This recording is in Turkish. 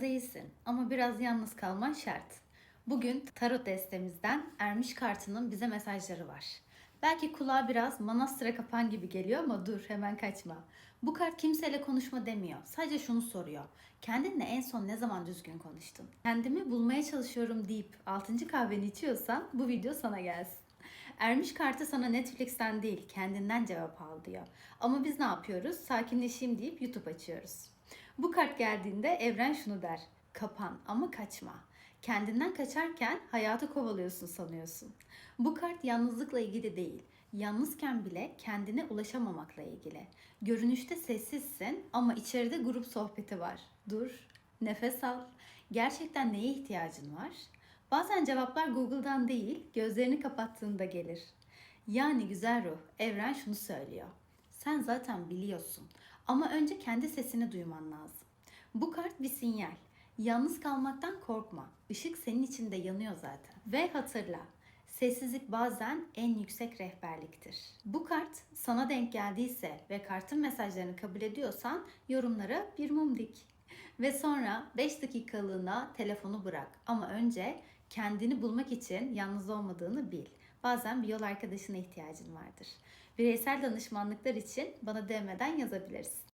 Değilsin ama biraz yalnız kalman şart. Bugün tarot destemizden Ermiş kartının bize mesajları var. Belki kulağa biraz manastıra kapan gibi geliyor ama dur hemen kaçma. Bu kart kimseyle konuşma demiyor. Sadece şunu soruyor. Kendinle en son ne zaman düzgün konuştun? Kendimi bulmaya çalışıyorum deyip 6. kahveni içiyorsan bu video sana gelsin. Ermiş kartı sana Netflix'ten değil kendinden cevap al diyor. Ama biz ne yapıyoruz? Sakinleşeyim deyip YouTube açıyoruz. Bu kart geldiğinde evren şunu der. Kapan ama kaçma. Kendinden kaçarken hayatı kovalıyorsun sanıyorsun. Bu kart yalnızlıkla ilgili değil. Yalnızken bile kendine ulaşamamakla ilgili. Görünüşte sessizsin ama içeride grup sohbeti var. Dur, nefes al. Gerçekten neye ihtiyacın var? Bazen cevaplar Google'dan değil, gözlerini kapattığında gelir. Yani güzel ruh, evren şunu söylüyor. Sen zaten biliyorsun ama önce kendi sesini duyman lazım. Bu kart bir sinyal. Yalnız kalmaktan korkma. Işık senin içinde yanıyor zaten. Ve hatırla, sessizlik bazen en yüksek rehberliktir. Bu kart sana denk geldiyse ve kartın mesajlarını kabul ediyorsan yorumlara bir mum dik. Ve sonra 5 dakikalığına telefonu bırak. Ama önce kendini bulmak için yalnız olmadığını bil. Bazen bir yol arkadaşına ihtiyacın vardır. Bireysel danışmanlıklar için bana DM'den yazabilirsin.